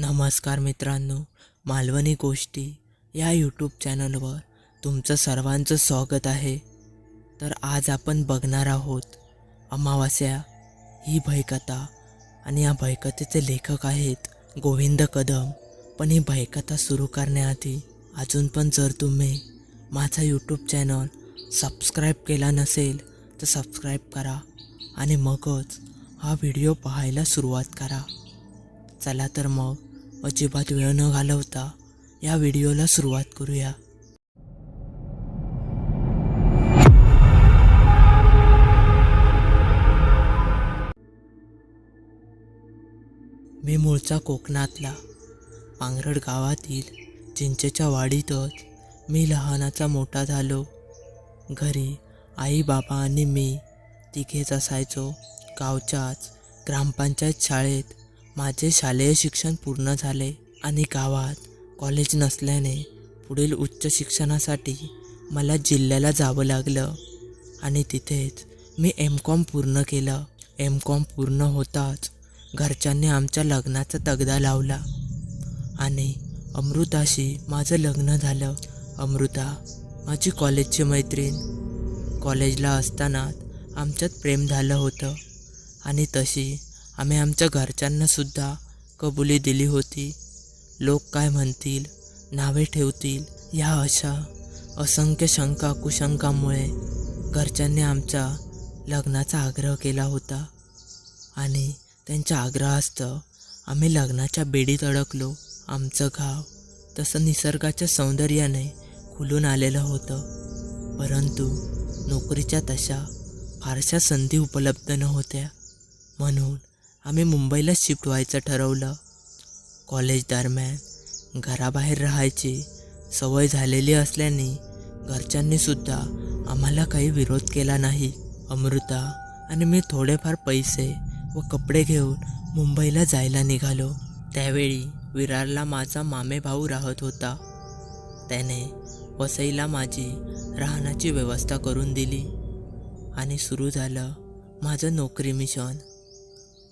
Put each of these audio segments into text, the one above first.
नमस्कार मित्रांनो मालवणी गोष्टी या यूट्यूब चॅनलवर तुमचं सर्वांचं स्वागत आहे. तर आज आपण बघणार आहोत अमावास्या ही भयकथा आणि या भयकथेचे लेखक आहेत गोविंद कदम. पण ही भयकथा सुरू करण्याआधी अजून पण जर तुम्ही माझा यूट्यूब चॅनल सबस्क्राईब केला नसेल तर सबस्क्राईब करा आणि मगच हा व्हिडिओ पाहायला सुरुवात करा. चला तर मग अजिबात वेळ न घालवता या व्हिडिओला सुरुवात करूया. मी मूळचा कोकणातला पांगरड गावातील चिंचेच्या वाडीतच मी लहानाचा मोठा झालो. घरी आई बाबा आणि मी तिघेच असायचो. गावच्याच ग्रामपंचायत शाळेत माझे शालेय शिक्षण पूर्ण झाले आणि गावात कॉलेज नसल्याने पुढील उच्च शिक्षणासाठी मला जिल्ह्याला जावं लागलं आणि तिथेच मी एम कॉम पूर्ण केलं. एम कॉम पूर्ण होताच घरच्यांनी आमच्या लग्नाचा तगदा लावला आणि अमृताशी माझं लग्न झालं. अमृता माझी कॉलेजची मैत्रीण कॉलेजला असतानाच आमच्यात प्रेम झालं होतं आणि तशी आम्ही आमच्या घरच्यांनासुद्धा कबुली दिली होती. लोक काय म्हणतील नावे ठेवतील या अशा असंख्य शंका कुशंकामुळे घरच्यांनी आमच्या लग्नाचा आग्रह केला होता. आणि त्यांच्या आग्रहास्तव आम्ही लग्नाच्या बेडीत अडकलो. आमचं गाव तसं निसर्गाच्या सौंदर्याने खुलून आलेलं होतं. परंतु नोकरीच्या तशा फारशा संधी उपलब्ध नव्हत्या. म्हणून आम्ही मुंबईला शिफ्ट व्हायचं ठरवलं. कॉलेज दरम्यान घराबाहेर राहायची सवय झालेली असल्याने घरच्यांनीसुद्धा आम्हाला काही विरोध केला नाही. अमृता आणि मी थोडेफार पैसे व कपडे घेऊन मुंबईला जायला निघालो. त्यावेळी विरारला माझा मामे भाऊ राहत होता. त्याने वसईला माझी राहण्याची व्यवस्था करून दिली आणि सुरू झालं माझं नोकरी मिशन.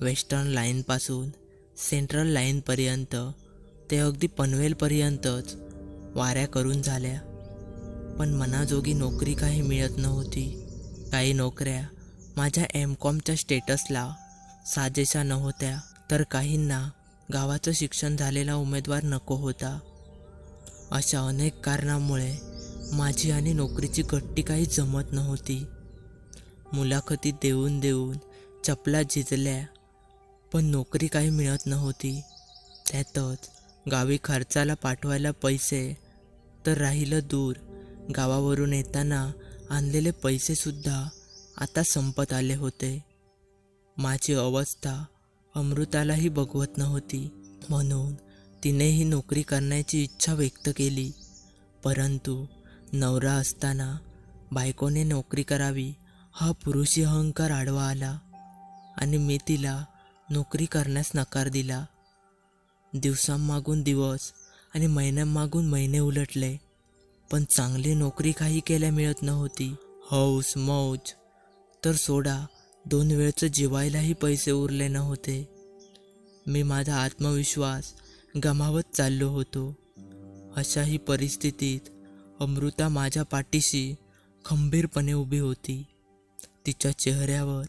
वेस्टर्न लाईनपासून सेंट्रल लाईनपर्यंत ते अगदी पनवेलपर्यंतच वाऱ्या करून झाल्या. पण मनाजोगी नोकरी काही मिळत नव्हती. काही नोकऱ्या माझ्या एम कॉमच्या स्टेटसला साजेशा नव्हत्या तर काहींना गावाचं शिक्षण झालेला उमेदवार नको होता. अशा अनेक कारणामुळे माझी आणि नोकरीची गट्टी काही जमत नव्हती. मुलाखती देऊन देऊन चपला झिजल्या पण नोकरी काही मिळत नव्हती. त्यातच गावी खर्चाला पाठवायला पैसे तर राहिलं दूर. गावावरून येताना आणलेले पैसेसुद्धा आता संपत आले होते. माझी अवस्था अमृतालाही बघवत नव्हती. म्हणून तिनेही नोकरी करण्याची इच्छा व्यक्त केली. परंतु नवरा असताना बायकोने नोकरी करावी हा पुरुषी अहंकार आडवा आला आणि मी तिला नोकरी करण्यास नकार दिला. दिवसांमागून दिवस आणि महिन्यांमागून महिने उलटले पण चांगली नोकरी काही केल्या मिळत नव्हती. हौस मौज. तर सोडा दोन वेळचं जेवायलाही पैसे उरले नव्हते. मी माझा आत्मविश्वास गमावत चाललो होतो. अशाही परिस्थितीत अमृता माझ्या पाठीशी खंबीरपणे उभी होती. तिच्या चेहऱ्यावर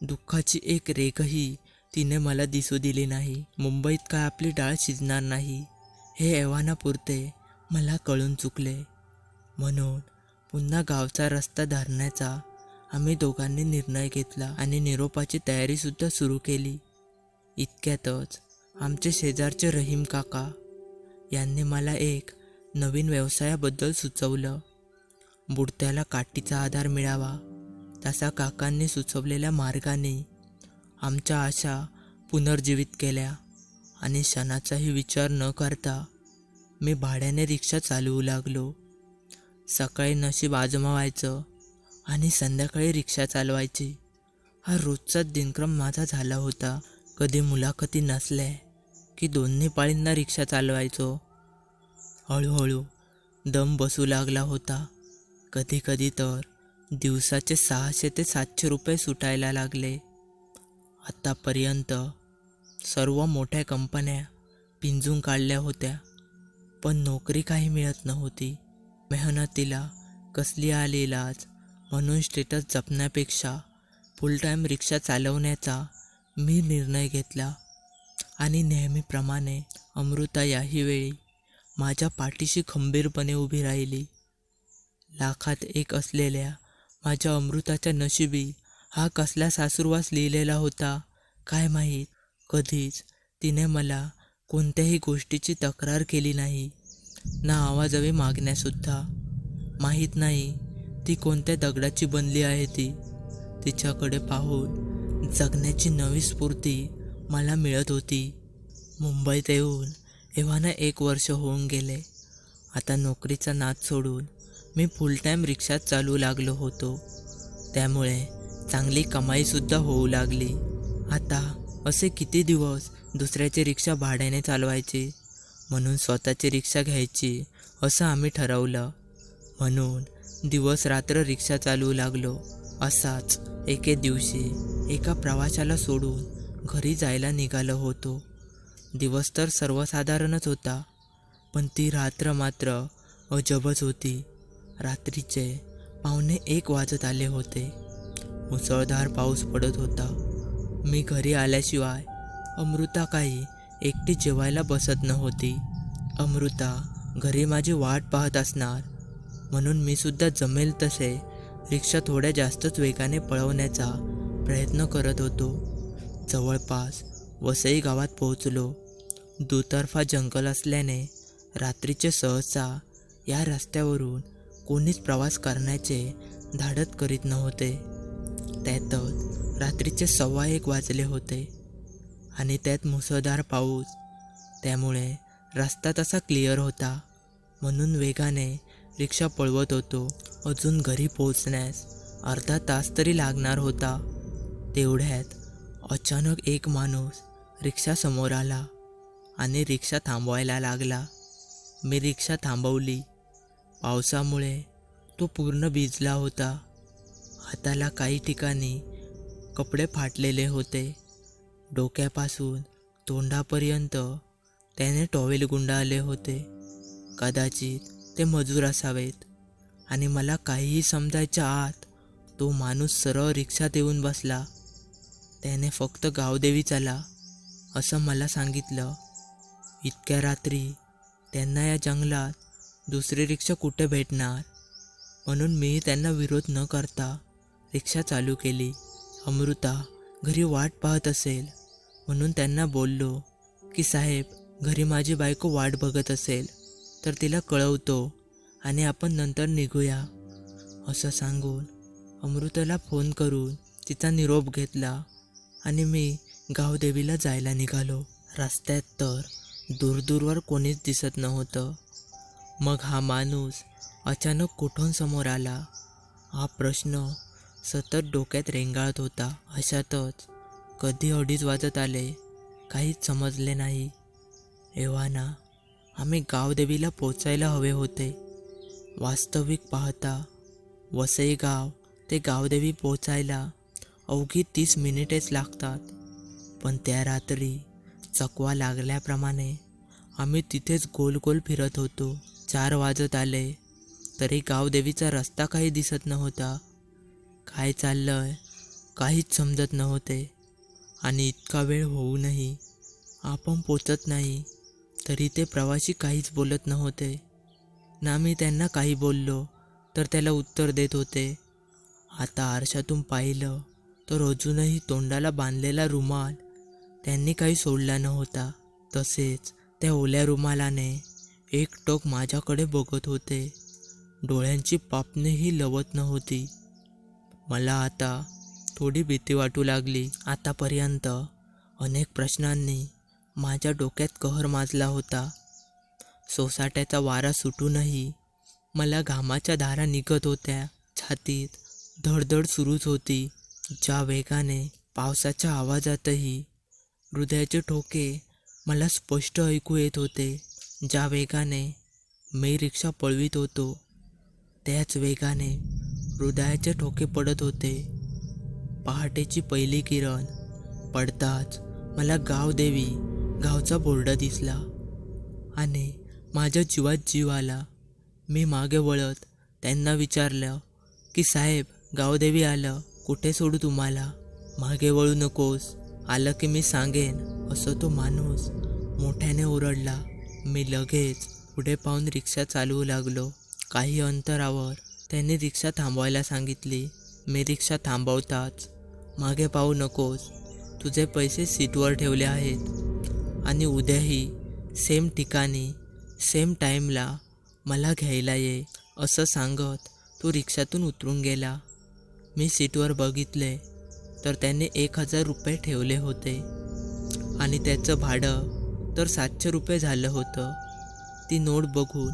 दुःखाची एक रेखही तिने मला दिसू दिली नाही. मुंबईत काय आपली डाळ शिजणार नाही. हे एव्हानापुरते मला कळून चुकले. म्हणून पुन्हा गावचा रस्ता धरण्याचा आम्ही दोघांनी निर्णय घेतला आणि निरोपाची तयारीसुद्धा सुरू केली. इतक्यातच आमचे शेजारचे रहीम काका यांनी मला एक नवीन व्यवसायाबद्दल सुचवलं. बुडत्याला काठीचा आधार मिळावा तसा काकांनी सुचवलेल्या मार्गाने आमच्या आशा पुनर्जीवित केल्या आणि क्षणाचाही विचार न करता मी भाड्याने रिक्षा चालवू लागलो. सकाळी नशीब आजमावायचं आणि संध्याकाळी रिक्षा चालवायची हा रोजचाच दिनक्रम माझा झाला होता. कधी मुलाखती नसल्या की दोन्ही पाळींना रिक्षा चालवायचो. हळूहळू दम बसू लागला होता. कधी कधी तर दिवसाचे सहाशे ते सातशे रुपये सुटायला लागले. आत्तापर्यंत सर्व मोठ्या कंपन्या पिंजून काढल्या होत्या पण नोकरी काही मिळत नव्हती. मेहनतीला कसली आली लाज? म्हणून स्टेटस जपण्यापेक्षा फुल टाईम रिक्षा चालवण्याचा मी निर्णय घेतला आणि नेहमीप्रमाणे अमृता याही वेळी माझ्या पाठीशी खंबीरपणे उभी राहिली. लाखात एक असलेल्या माझ्या अमृताच्या नशिबी हा कसला सासूरवास लिहिलेला होता? काय माहीत? कधीच. तिने मला कोणत्याही गोष्टीची तक्रार केली नाही. ना आवाजावी मागण्यासुद्धा. माहीत नाही ती कोणत्या दगडाची बनली आहे ती. तिच्याकडे पाहून जगण्याची नवी स्फूर्ती मला मिळत होती. मुंबईत येऊन एव्हाना एक वर्ष होऊन गेले. आता नोकरीचा नाद सोडून मी फुल टाईम रिक्षात चालू लागलो होतो. त्यामुळे चांगली कमाईसुद्धा होऊ लागली. आता असे किती दिवस दुसऱ्याची रिक्षा भाड्याने चालवायची? म्हणून स्वतःची रिक्षा घ्यायची असं आम्ही ठरवलं. म्हणून दिवस रात्र रिक्षा चालवू लागलो. असाच एके दिवशी एका प्रवाशाला सोडून घरी जायला निघालो होतो. दिवस तर सर्वसाधारणच होता पण ती रात्र मात्र अजबच होती. रात्रीचे पावणे एक वाजत आले होते. मुसळधार पाऊस पडत होता. मी घरी आल्याशिवाय अमृता काही एकटी जेवायला बसत नव्हती. अमृता घरी माझी वाट पाहत असणार. म्हणून मी सुद्धा जमेल तसे रिक्षा थोड्या जास्तच वेगाने पळवण्याचा प्रयत्न करत होतो. जवळपास वसई गावात पोहोचलो. दुतर्फा जंगल असल्याने रात्रीचे सहसा या रस्त्यावरून कोणीच प्रवास करण्याचे धाडत करीत नव्हते. त्यातच रात्रीचे सव्वा एक वाजले होते आणि त्यात मुसळधार पाऊस. त्यामुळे रस्ता तसा क्लिअर होता. म्हणून वेगाने रिक्षा पळवत होतो. अजून घरी पोहोचण्यास अर्धा तास तरी लागणार होता. तेवढ्यात अचानक एक माणूस रिक्षा समोर आला आणि रिक्षा थांबवायला लागला. मी रिक्षा थांबवली. पावसामुळे तो पूर्ण भिजला होता. हाताला काही ठिकाणी कपडे फाटलेले होते. डोक्यापासून तोंडापर्यंत त्याने टॉवेल गुंडाळले होते. कदाचित ते मजूर असावेत. आणि मला काहीही समजायच्या आत तो माणूस सरळ रिक्षात येऊन बसला. त्याने फक्त गावदेवी चला असं मला सांगितलं. इतक्या रात्री त्यांना या जंगलात दुसरी रिक्षा कुठे भेटणार? म्हणून मी त्यांना विरोध न करता रिक्षा चालू केली. अमृता घरी वाट पाहत असेल. म्हणून त्यांना बोललो की साहेब घरी माझी बायको वाट बघत असेल तर तिला कळवतो आणि आपण नंतर निघूया. असं सांगून अमृताला फोन करून तिचा निरोप घेतला आणि मी गावदेवीला जायला निघालो. रस्त्यात तर दूरदूरवर कोणीच दिसत नव्हतं. मग हा माणूस अचानक कुठून समोर आला? हा प्रश्न सतत डोक्यात रेंगाळत होता. अशातच कधी अडीच वाजत आले काहीच समजले नाही. एव्हाना आम्ही गावदेवीला पोचायला हवे होते. वास्तविक पाहता वसई गाव ते गावदेवी पोचायला अवघी तीस मिनिटेच लागतात. पण त्या रात्री चकवा लागल्याप्रमाणे आम्ही तिथेच गोल गोल फिरत होतो. चार वाजत आले तरी गावदेवीचा रस्ता काही दिसत नव्हता. काय चाललंय? काहीच समजत नव्हते. आणि इतका वेळ होऊनही आपण पोचत नाही. तरी ते प्रवासी काहीच बोलत नव्हते. ना मी त्यांना काही बोललो तर त्याला उत्तर देत होते. आता आरशातून पाहिलं तर अजूनही तोंडाला बांधलेला रुमाल. त्यांनी काही सोडला नव्हता. तसेच त्या ओल्या रुमालाने एक टोक माझ्याकडे बघत होते. डोळ्यांची पापणेही लवत नव्हती. मला आता थोडी भीती वाटू लागली. आतापर्यंत अनेक प्रश्नांनी माझ्या डोक्यात कहर माजला होता. सोसाट्याचा वारा सुटूनही मला घामाच्या धारा निघत होत्या. छातीत धडधड सुरूच होती. ज्या वेगाने पावसाच्या आवाजातही हृदयाचे ठोके मला स्पष्ट ऐकू येत होते ज्या वेगाने मी रिक्षा पळवीत होतो त्याच वेगाने हृदयाचे ठोके पडत होते. पहाटेची पहिली किरण पडताच मला गावदेवी गावचा बोर्ड दिसला आणि माझ्या जीवात जीव आला. मी मागे वळत त्यांना विचारलं की साहेब गावदेवी आलं कुठे सोडू तुम्हाला? मागे वळू नकोस आलं की मी सांगेन असं तो माणूस मोठ्याने ओरडला. मी लगेच पुढे पाहून रिक्षा चालवू लागलो. काही अंतरावर त्यांनी रिक्षा थांबवायला सांगितली. मी रिक्षा थांबवताच. मागे पाहू नकोस. तुझे पैसे सीटवर ठेवले आहेत. आणि उद्याही सेम ठिकाणी सेम टाईमला मला घ्यायला ये. असं सांगत तो रिक्षातून उतरून गेला. मी सीटवर बघितले तर त्याने एक हजार रुपये ठेवले होते. आणि त्याचं भाडं तर सातशे रुपये झालं होतं. ती नोट बघून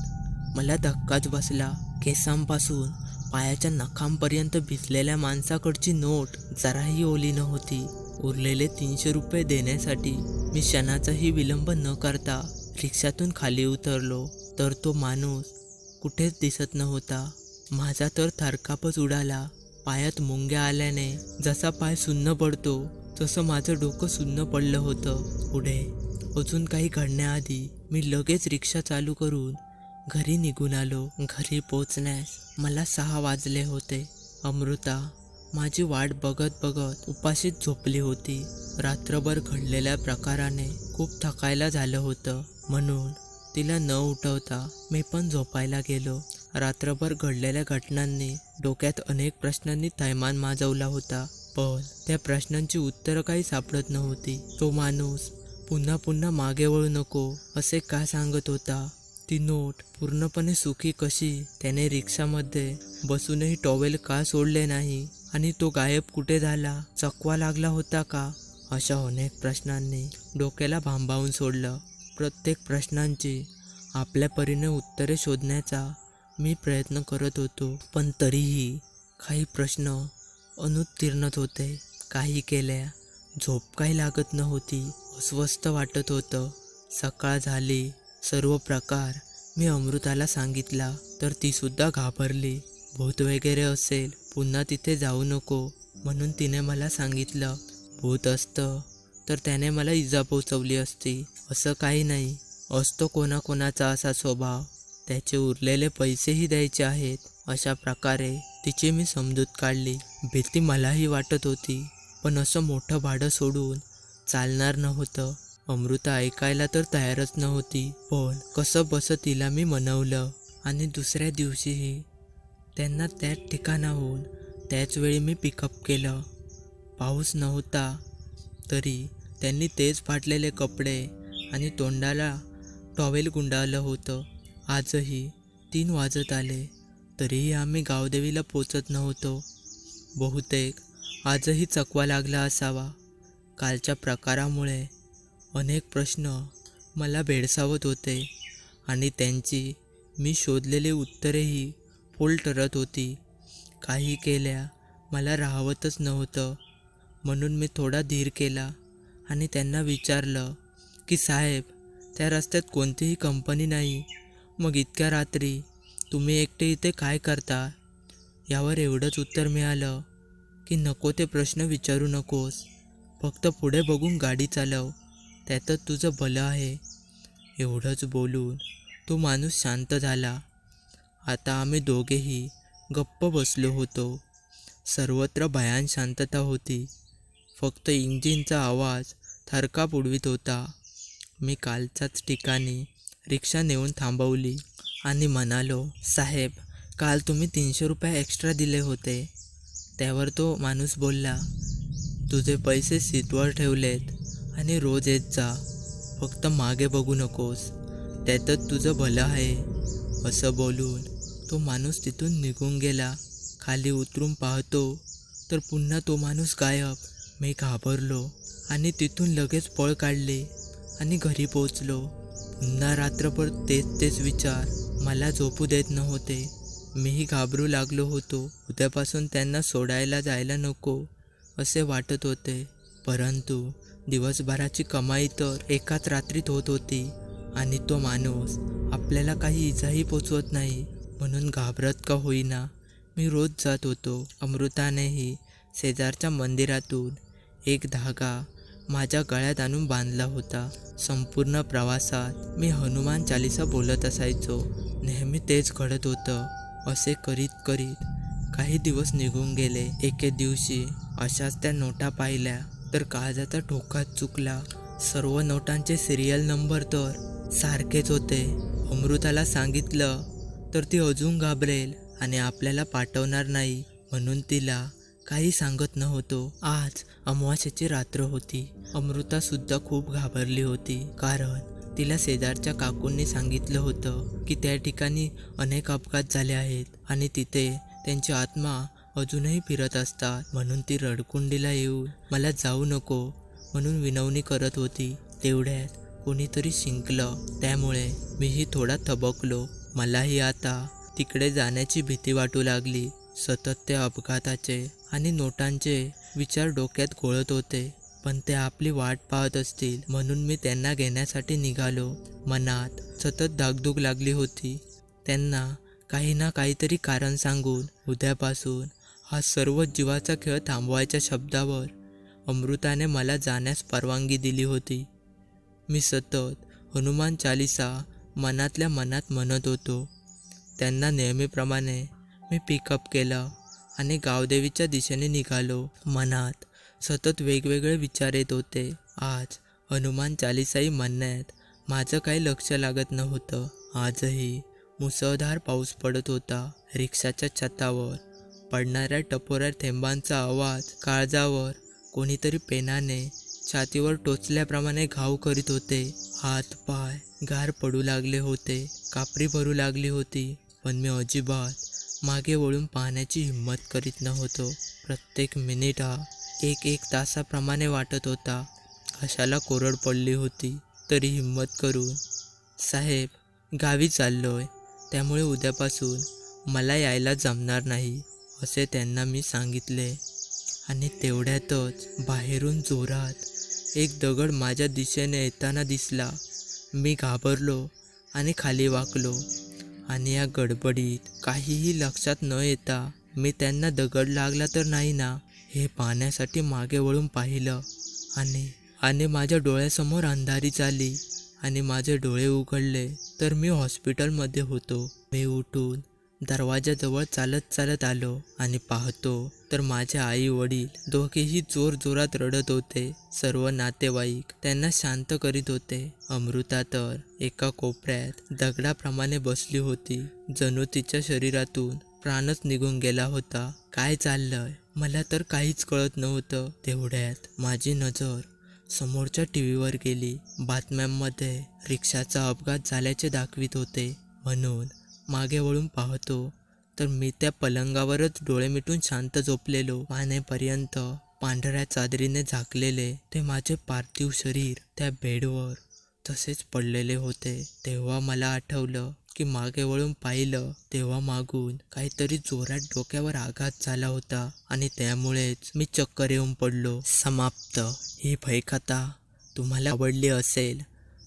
मला धक्काच बसला. केसांपासून पायाच्या नखांपर्यंत भिजलेल्या माणसाकडची नोट जराही ओली नव्हती. उरलेले तीनशे रुपये देण्यासाठी मी क्षणाचाही विलंब न करता रिक्षातून खाली उतरलो तर तो माणूस कुठेच दिसत नव्हता. माझा तर थरकापच उडाला. पायात मुंग्या आल्याने जसा पाय सुन्न पडतो तसं माझं डोकं सुन्न पडलं होतं. पुढे अजून काही घडण्याआधी मी लगेच रिक्षा चालू करून घरी निघून आलो. घरी पोचण्यास मला सहा वाजले होते. अमृता माझी वाट बघत बघत उपाशीच झोपली होती. रात्रभर घडलेल्या प्रकाराने खूप थकायला झालं होतं. म्हणून तिला न उठवता मी पण झोपायला गेलो. रात्रभर घडलेल्या घटनांनी डोक्यात अनेक प्रश्नांनी थैमान माजवला होता. पण त्या प्रश्नांची उत्तरं काही सापडत नव्हती. तो माणूस पुन्हा पुन्हा मागे वळू नको असे का सांगत होता? ती नोट पूर्णपणे सुखी कशी त्याने रिक्षामध्ये बसूनही टॉवेल का सोडले नाही आणि तो गायब कुठे झाला चकवा लागला होता का? अशा अनेक प्रश्नांनी डोक्याला भांबावून सोडलं. प्रत्येक प्रश्नांची आपल्या परीने उत्तरे शोधण्याचा मी प्रयत्न करत होतो. पण तरीही काही प्रश्न अनुत्तीर्णत होते. काही केल्या झोप काही लागत नव्हती. अस्वस्थ वाटत होतं. सकाळ झाली. सर्व प्रकार मी अमृताला सांगितला तर ती सुद्धा घाबरली. भूत वगैरे असेल पुन्हा तिथे जाऊ नको म्हणून तिने मला सांगितलं. भूत असतं तर त्याने मला इजा पोचवली असती. असं काही नाही. असतो कोणाकोणाचा असा स्वभाव. त्याचे उरलेले पैसेही द्यायचे आहेत. अशा प्रकारे तिची मी समजूत काढली. भीती मलाही वाटत होती. पण असं मोठं भाडं सोडून चालणार नव्हतं. अमृता ऐकायला तर तयारच नव्हती पण कसं बसं तिला मी मनवलं. आणि दुसऱ्या दिवशीही त्यांना त्याच ठिकाणाहून त्याच वेळी मी पिकअप केलं. पाऊस नव्हता तरी त्यांनी तेच फाटलेले कपडे आणि तोंडाला टॉवेल गुंडाळलं होतं. आजही तीन वाजत आले तरीही आम्ही गावदेवीला पोचत नव्हतो. बहुतेक आजही चकवा लागला असावा. कालच्या प्रकारामुळे अनेक प्रश्न मला भेडसावत होते आणि त्यांची मी शोधलेली उत्तरेही फोल ठरत होती. काही केल्या मला राहवतच नव्हतं. म्हणून मी थोडा धीर केला आणि त्यांना विचारलं की साहेब त्या रस्त्यात कोणतीही कंपनी नाही. मग इतक्या रात्री तुम्ही एकटे इथे काय करता? यावर एवढंच उत्तर मिळालं की नको ते प्रश्न विचारू नकोस. फक्त पुढे बघून गाडी चालव. त्यातच तुझं भलं आहे. एवढंच बोलून तो माणूस शांत झाला. आता आम्ही दोघेही गप्प बसलो होतो. सर्वत्र भयान शांतता होती. फक्त इंजिनचा आवाज थरकाप उडवीत होता. मी कालच्याच ठिकाणी रिक्षा नेऊन थांबवली आणि म्हणालो साहेब काल तुम्ही तीनशे रुपये एक्स्ट्रा दिले होते. त्यावर तो माणूस बोलला तुझे पैसे सीटवर ठेवलेत. आणि रोज येत जा. फक्त मागे बघू नकोस. त्यातच तुझं भलं आहे. असं बोलून तो माणूस तिथून निघून गेला. खाली उतरून पाहतो तर पुन्हा तो माणूस गायब. मी घाबरलो आणि तिथून लगेच पळ काढले आणि घरी पोचलो पुन्हा रात्रभर तेच तेच विचार. मला झोपू देत नव्हते. मीही घाबरू लागलो होतो. उद्यापासून त्यांना सोडायला जायला नको असे वाटत होते. परंतु दिवसभराची कमाई तर एकाच रात्रीत होत होती आणि तो माणूस आपल्याला काही इजाही पोचवत नाही. म्हणून घाबरत का होईना मी रोज जात होतो अमृतानेही शेजारच्या मंदिरातून. एक धागा माझ्या गळ्यात आणून बांधला होता. संपूर्ण प्रवासात मी हनुमान चालिसा बोलत असायचो. नेहमी तेच घडत होतं. असे करीत करीत काही दिवस निघून गेले. एके दिवशी अशाच त्या नोटा पाहिल्या. तर काळजाचा ठोका चुकला. सर्व नोटांचे सिरियल नंबर तर सारखेच होते. अमृताला सांगितलं तर ती अजून घाबरेल आणि आपल्याला पाठवणार नाही. म्हणून तिला काही सांगत नव्हतो. आज अमावास्याची रात्र होती. अमृता सुद्धा खूप घाबरली होती. कारण तिला शेजारच्या काकूंनी सांगितलं होतं की त्या ठिकाणी अनेक अपघात झाले आहेत आणि तिथे त्यांची आत्मा अजूनही फिरत असतात. म्हणून ती रडकुंडीला येऊन मला जाऊ नको म्हणून विनवणी करत होती. तेवढ्यात कोणीतरी शिंकलं. त्यामुळे मीही थोडा थबकलो. मलाही आता तिकडे जाण्याची भीती वाटू लागली. सतत त्या अपघाताचे आणि नोटांचे विचार डोक्यात घोळत होते. पण ते आपली वाट पाहत असतील. म्हणून मी त्यांना घेण्यासाठी निघालो. मनात सतत धाकधूक लागली होती. त्यांना काही ना काहीतरी कारण सांगून उद्यापासून हा सर्व जीवाचा खेळ थांबवायच्या शब्दावर अमृताने मला जाण्यास परवानगी दिली होती. मी सतत हनुमान चालिसा मनातल्या मनात म्हणत होतो. त्यांना नेहमीप्रमाणे मी पिकअप केलं आणि गावदेवीच्या दिशेने निघालो. मनात सतत वेगवेगळे विचार येत होते. आज हनुमान चालिसाही म्हणण्यात माझं काही लक्ष लागत नव्हतं. आजही मुसळधार पाऊस पडत होता. रिक्षाच्या छतावर पडणाऱ्या टपोऱ्या थेंबांचा आवाज काळजावर कोणीतरी पेनाने छातीवर टोचल्याप्रमाणे घाव करीत होते. हात पाय गार पडू लागले होते. कापरी भरू लागली होती. पण मी अजिबात मागे वळून पाहण्याची हिंमत करीत नव्हतो. प्रत्येक मिनिट हा एक एक तासाप्रमाणे वाटत होता. घशाला कोरड पडली होती? तरी हिंमत करून साहेब गावी चाललोय. त्यामुळे उद्यापासून मला यायला जमणार नाही. असे त्यांना मी सांगितले. आणि तेवढ्यातच बाहेरून जोरात एक दगड माझ्या दिशेने येताना दिसला. मी घाबरलो आणि खाली वाकलो. आणि या गडबडीत काहीही लक्षात न येता मी त्यांना दगड लागला तर नाही ना हे पाहण्यासाठी मागे वळून पाहिलं. आणि आणि माझ्या डोळ्यासमोर अंधारी झाली. आणि माझे डोळे उघडले तर मी हॉस्पिटलमध्ये होतो. मी उठून दरवाजाजवळ चालत चालत आलो आणि पाहतो तर माझे आई वडील दोघेही जोर जोरात रडत होते. सर्व नातेवाईक त्यांना शांत करीत होते. अमृता तर एका कोपऱ्यात दगडाप्रमाणे बसली होती. जणू तिच्या शरीरातून प्राणच निघून गेला होता. काय चाललंय? मला तर काहीच कळत नव्हतं तेवढ्यात माझी नजर समोरच्या टी व्हीवर गेली. बातम्यांमध्ये रिक्षाचा अपघात झाल्याचे दाखवित होते. म्हणून मागे वळून पाहतो तर मी त्या पलंगावरच डोळे मिटून शांत झोपलेलो. पाण्यापर्यंत पांढऱ्या चादरीने झाकलेले ते माझे पार्थिव शरीर त्या बेडवर तसेच पडलेले होते. तेव्हा मला आठवलं की मागे वळून पाहिलं तेव्हा मागून काहीतरी जोरात डोक्यावर आघात झाला होता आणि त्यामुळेच मी चक्कर येऊन पडलो. समाप्त. ही भयकथा तुम्हाला आवडली असेल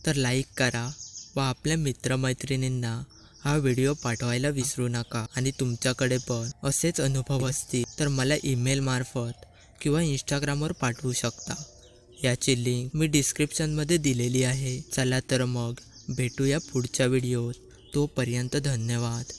तर लाईक करा व आपल्या मित्रमैत्रिणींना हा व्हिडिओ पाठवायला विसरू नका आणि तुमच्याकडे पण असेच अनुभव असतील तर मला ईमेल मार्फत किंवा इंस्टाग्रामवर पाठवू शकता. याची लिंक मी डिस्क्रिप्शनमध्ये दिलेली आहे. चला तर मग भेटूया पुढच्या व्हिडिओत. तोपर्यंत धन्यवाद.